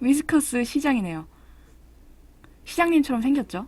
위스커스 시장이네요. 시장님처럼 생겼죠?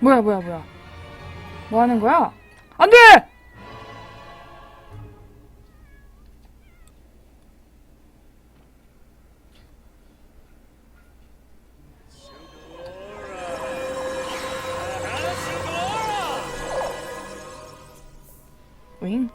뭐야, 뭐야, 뭐야. 뭐 하는 거야? 안 돼! 윙.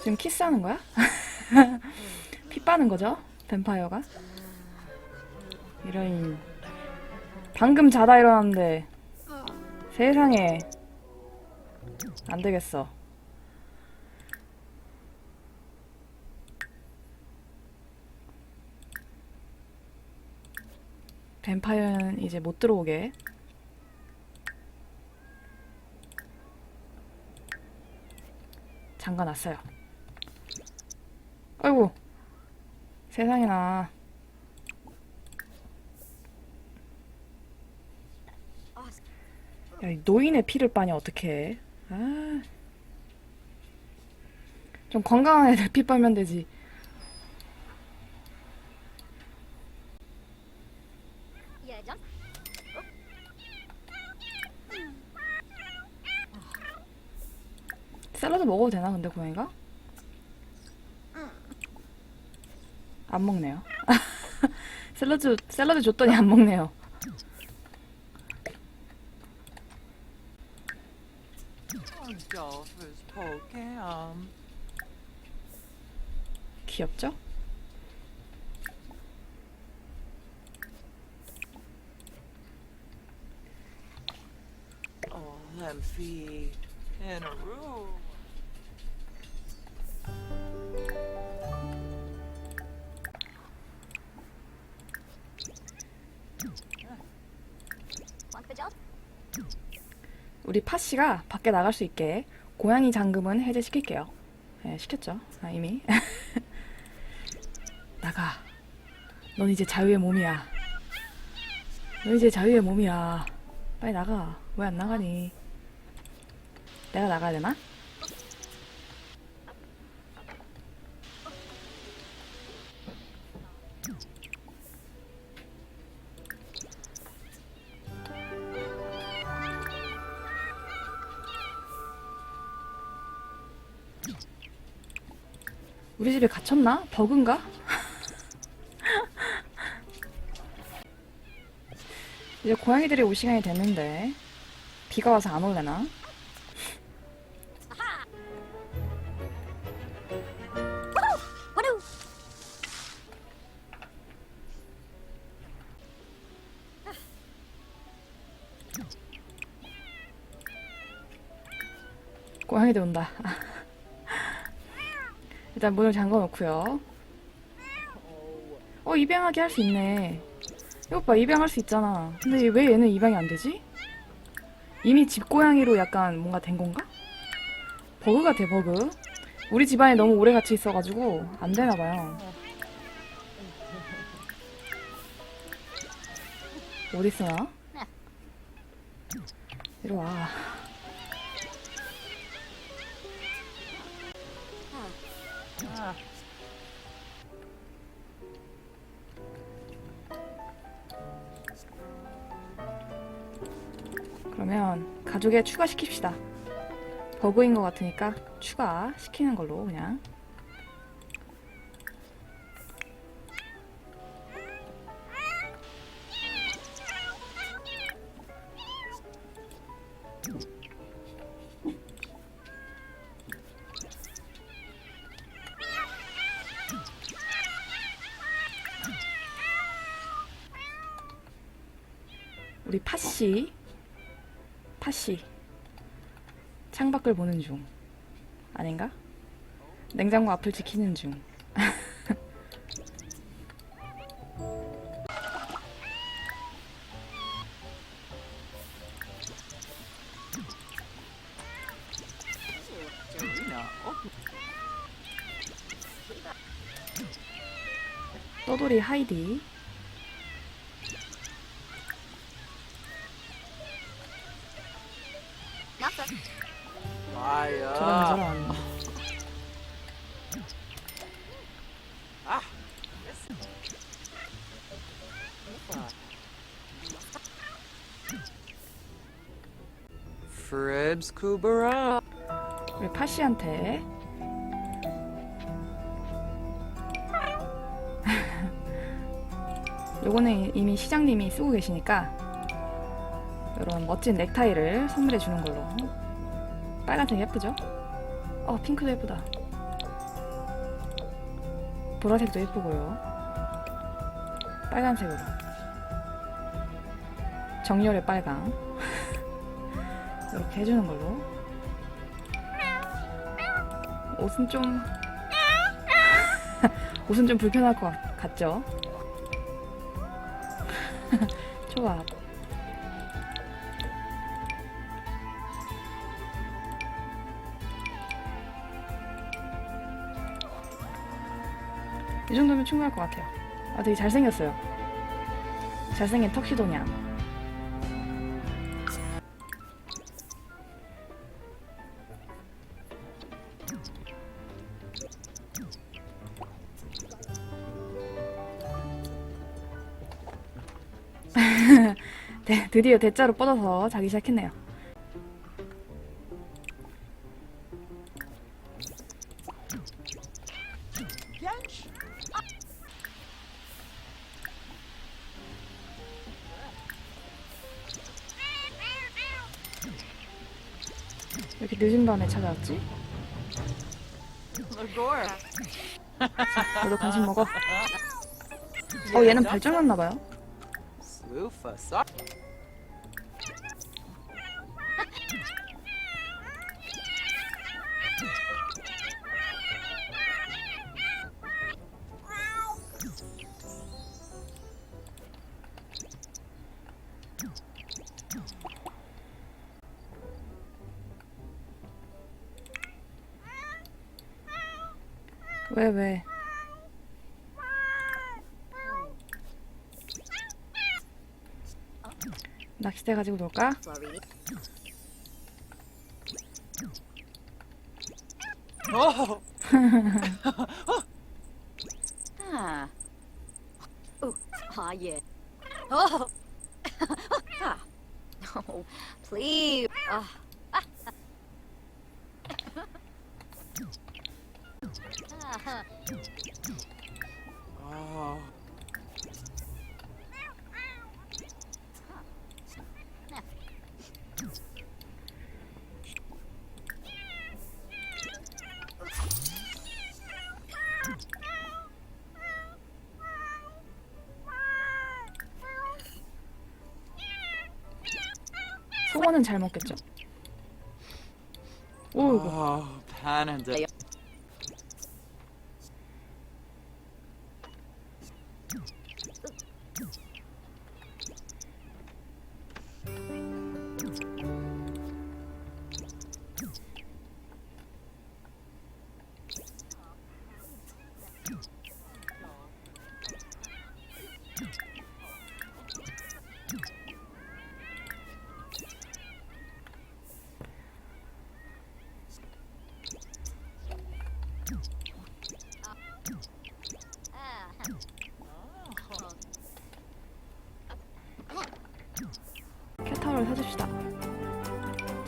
지금 키스하는 거야? 피 빠는 거죠? 뱀파이어가? 이런 방금 자다 일어났는데 세상에 안 되겠어. 뱀파이어는 이제 못 들어오게. 잠가놨어요. 아이고 세상에나 야, 이 노인의 피를 빠니 어떡해 아. 좀 건강한 애들 피 빨면 되지 예전? 샐러드 먹어도 되나 근데 고양이가? 안 먹네요 샐러드 샐러드 줬더니 안 먹네요. 귀엽죠? Feet in a room. 우리 파씨가 밖에 나갈 수 있게 고양이 잠금은 해제시킬게요. 네, 시켰죠. 아, 이미. 나가. 넌 이제 자유의 몸이야. 넌 이제 자유의 몸이야. 빨리 나가. 왜 안 나가니? 내가 나가야 되나? 우리 집에 갇혔나? 버그인가? 이제 고양이들이 올 시간이 됐는데 비가 와서 안 올래나? 고양이들 온다. 일단 문을 잠궈 놓고요. 어 입양하게 할 수 있네. 이것 봐 입양할 수 있잖아. 근데 왜 얘는 입양이 안 되지? 이미 집고양이로 약간 뭔가 된 건가? 버그 같아 버그. 우리 집안에 너무 오래 같이 있어가지고 안 되나 봐요. 있어나? 이리 와. 그러면 가족에 추가시킵시다. 버그인 것 같으니까 추가시키는 걸로 그냥. 우리 파씨. 파씨. 창밖을 보는 중. 아닌가? 냉장고 앞을 지키는 중. 떠돌이 하이디. Ah. Yes. Fribs Kubera. 우리 파시한테 요거는 이미 시장님이 쓰고 계시니까 이런 멋진 넥타이를 선물해 주는 걸로 빨간색 예쁘죠? 어 핑크도 예쁘다 보라색도 예쁘고요 빨간색으로 정열의 빨강 이렇게 해주는 걸로 옷은 좀 옷은 좀 불편할 것 같- 같죠? 좋아. 이 정도면 충분할 것 같아요. 아, 되게 잘생겼어요. 잘생긴 턱시도냥. 네, 드디어 대자로 뻗어서 자기 시작했네요. 이렇게 늦은 밤에 찾아왔지? 너도 간식 먹어. 어, 얘는 발전했나봐요. 왜, 왜? 낚싯대 가지고 놀까? Oh. Ah. Oh, ah, yeah. Oh. ah. Oh, please. Ah. 소원은 잘 먹겠죠? Oh. Ah.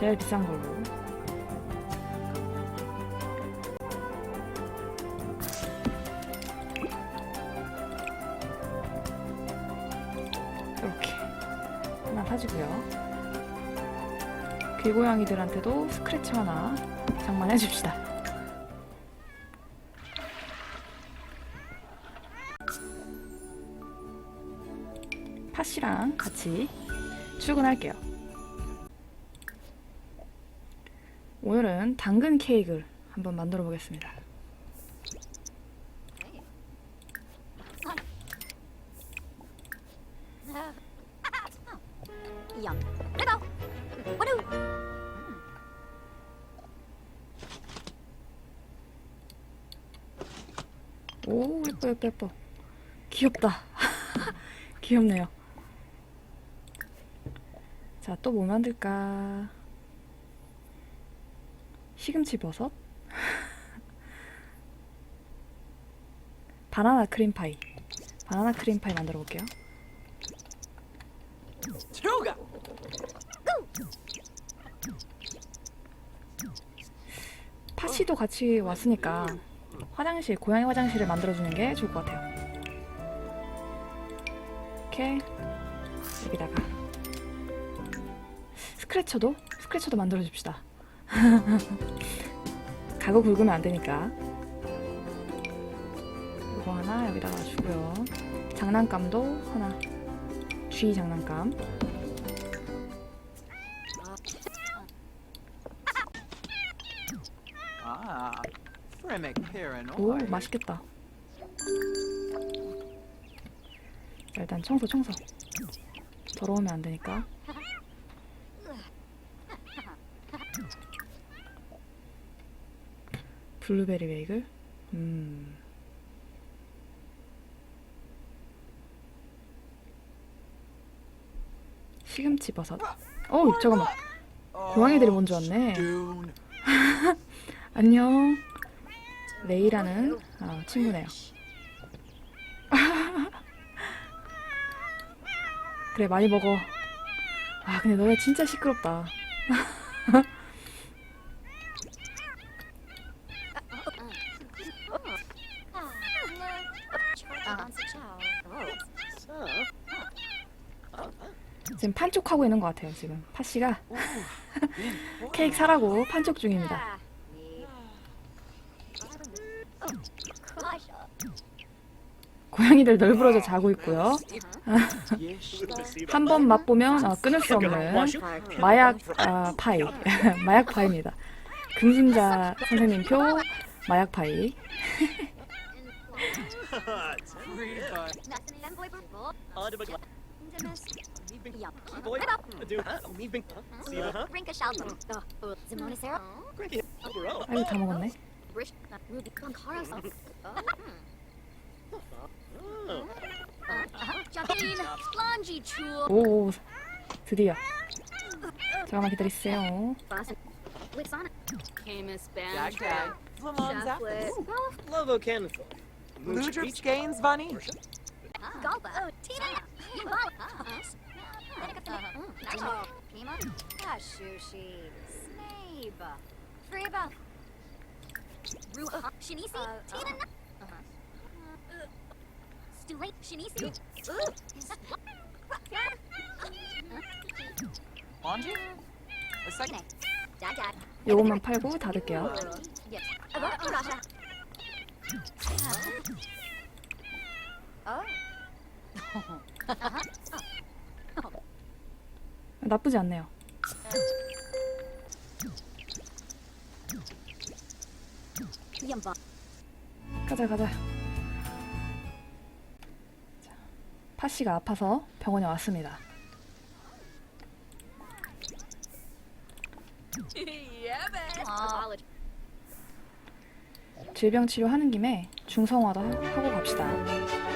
제일 비싼 걸로. 이렇게 하나 사주고요. 길고양이들한테도 스크래치 하나 장만해 줍시다. 팥이랑 같이 출근할게요. 오늘은 당근 케이크를 한번 만들어 보겠습니다. 오 예뻐 예뻐 예뻐. 귀엽다. 귀엽네요. 자, 또 뭐 만들까? 시금치 버섯? 바나나 크림 파이. 바나나 크림 파이 만들어 볼게요. Tuga! 파시도 같이 왔으니까 화장실, 고양이 화장실을 만들어주는 게 좋을 것 같아요. 이렇게 여기다가 스크래쳐도 스크래쳐도 만들어줍시다. 가구 굵으면 안 되니까. 이거 하나 여기다가 주고요. 장난감도 하나. G 장난감. 오. 맛있겠다. 자, 일단 청소 청소. 더러우면 안 되니까. 블루베리 베이글. 음. 시금치 버섯. 어 잠깐만. 고양이들이 먼저 왔네. 안녕. 레이라는 아, 친구네요. 그래 많이 먹어. 아 근데 너네 진짜 시끄럽다. 지금 판촉 하고 있는 것 같아요. 지금 파 씨가 케이크 사라고 판촉 중입니다. 고양이들 널브러져 자고 있고요. 한 번 맛보면 어, 끊을 수 없는 마약 아, 파이 마약 파이입니다. 금순자 선생님 표 마약 파이. 아유 다 먹었네. 오 드디어. 잠깐만 기다리세요. Jag jag. Flamons apples. Lovo Canical. Ludrup Skeins Vani. Dad, 요것만 팔고 닫을게요. 나쁘지 않네요. 가자 가자. 자, 파씨가 아파서 병원에 왔습니다. 질병 치료하는 김에 중성화도 하- 하고 갑시다.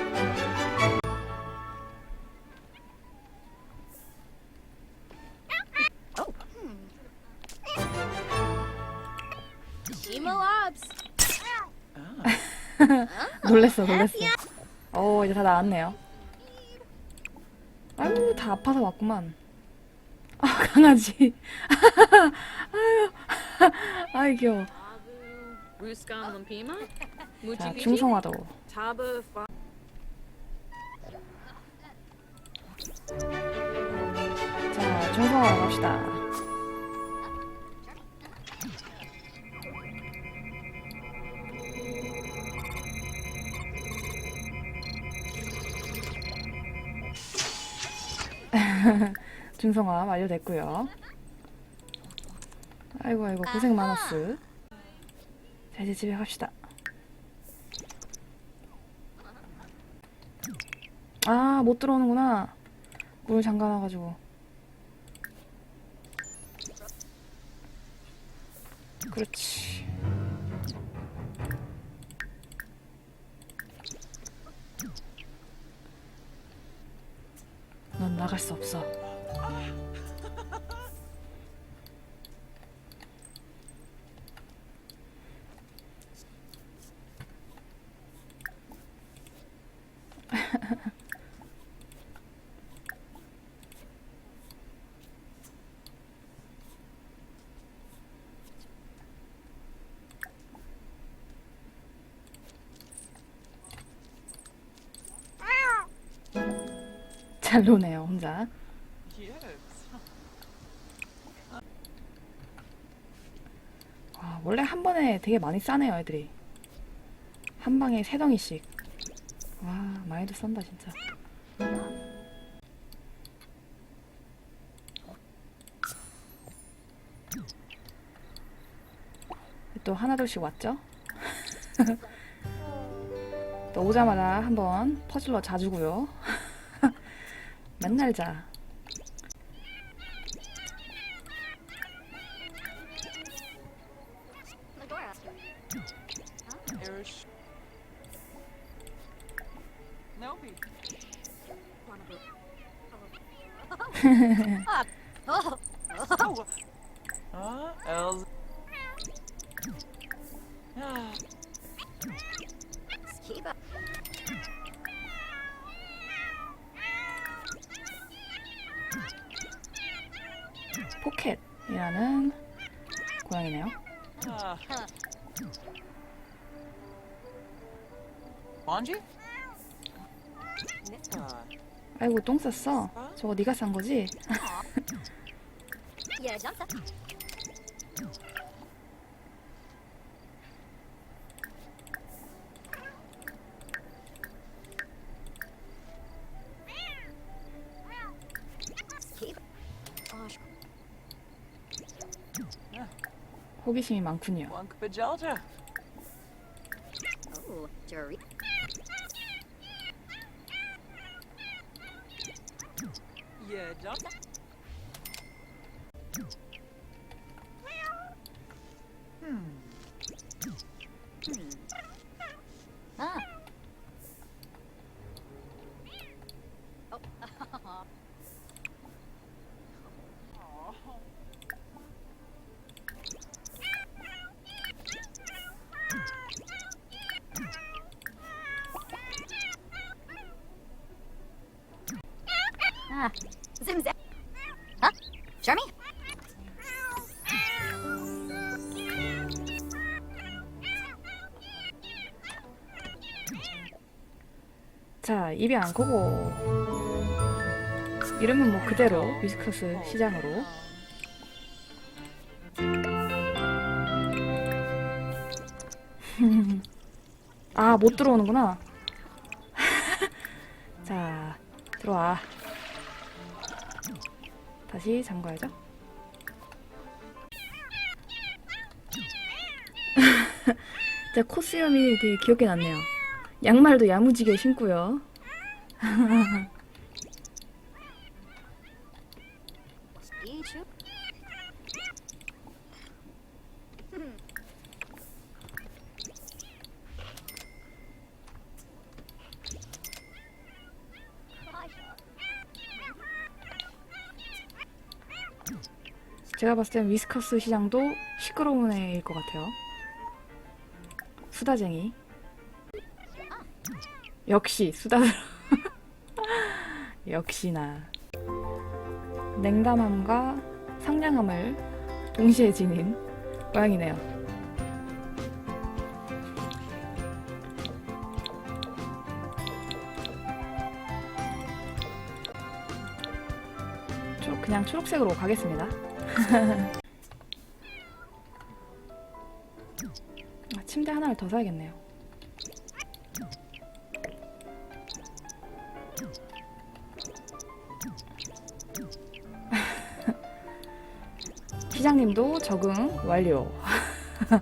놀랬어 놀랬어. 어 이제 다 나았네요. 아유 다 아파서 왔구만. 아 강아지. 아유 아이 귀여워. 자 중성화도. 자 중성화로 갑시다. 중성화 완료됐고요. 아이고 아이고 고생 많았어. 자 이제 집에 갑시다. 아 못 들어오는구나. 물 잠가놔가지고. 그렇지. 넌 나갈 수 없어. 잘 노네요, 혼자. 와, 원래 한 번에 되게 많이 싸네요, 애들이. 한 방에 세 덩이씩. 와, 많이도 싼다, 진짜. 또 하나둘씩 왔죠? 또 오자마자 한번 퍼즐러 자주고요. 맨날 자. Ah. Ah, 아이고 똥 쌌어. 저거 네가 싼 거지? Yeah, jump up. 호기심이 많군요. Wunk 입이 안 크고 이름은 뭐 그대로 위스커스 시장으로 아, 못 들어오는구나. 자, 들어와. 다시 잠가야죠. 진짜 코스염이 되게 귀엽게 났네요. 양말도 야무지게 신고요. 제가 봤을 땐 위스커스 시장도 시끄러운 애일 것 같아요. 수다쟁이. 역시 수다들. 역시나. 냉담함과 상냥함을 동시에 지닌 고양이네요. 초- 그냥 초록색으로 가겠습니다. 아, 침대 하나를 더 사야겠네요. 적응 완료.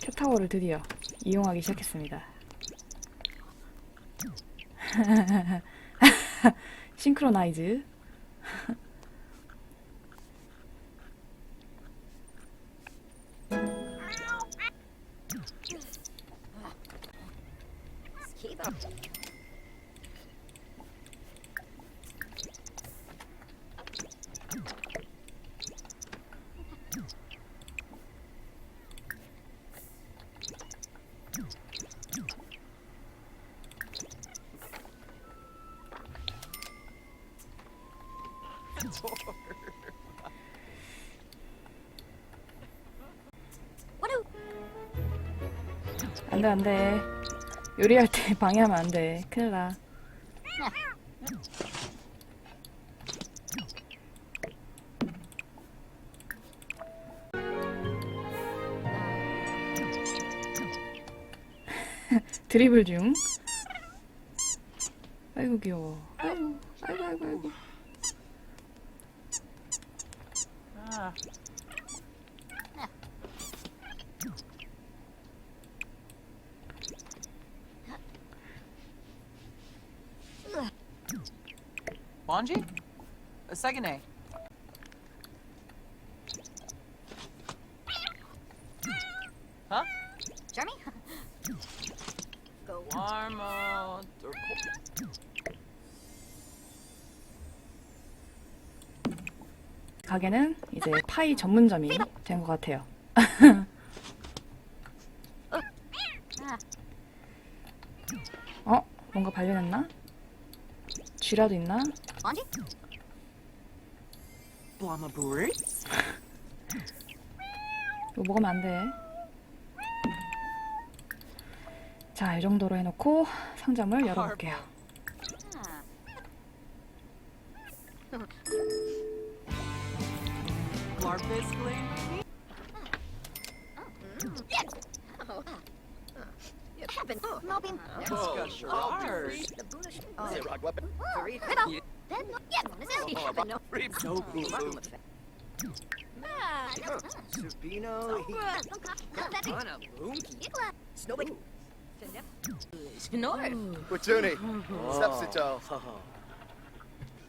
캣타워를 드디어 이용하기 시작했습니다. 싱크로나이즈. 안돼 안돼. 요리할 때 방해하면 안돼. 큰일 나. 드리블 중. 아이고 귀여워. 아이고 아이고 아이고. 아이고 second A. Huh? Jeremy? Go. Warmo. 가게는 이제 파이 전문점이 된 것 같아요 Ah, 어? 뭔가 발견했나? 쥐라도 있나? Anji? 이거 먹으면 안 돼. 자, 이 정도로 해놓고 상점을 열어볼게요. Ah. Oh. Mobbing. Weapon. Ah. Sepsito.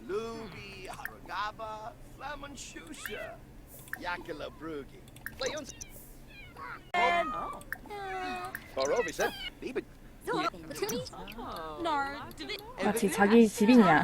Luby, Haragaba, Shusha. Yakula Brugi. Oh. 마치 자기 집이냐.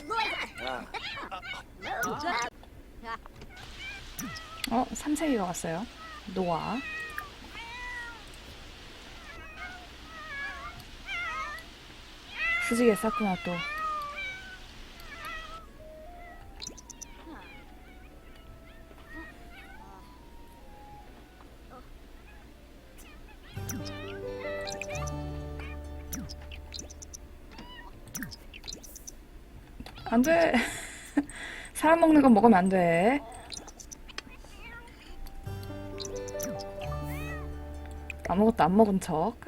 Oh. Ah. 어, 삼색이가 왔어요. 노아. 수지개 쌌구나 또. 안 돼. 사람 먹는 건 먹으면 안 돼. 아무것도 안 먹은 척.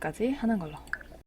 기까지 하는 걸로.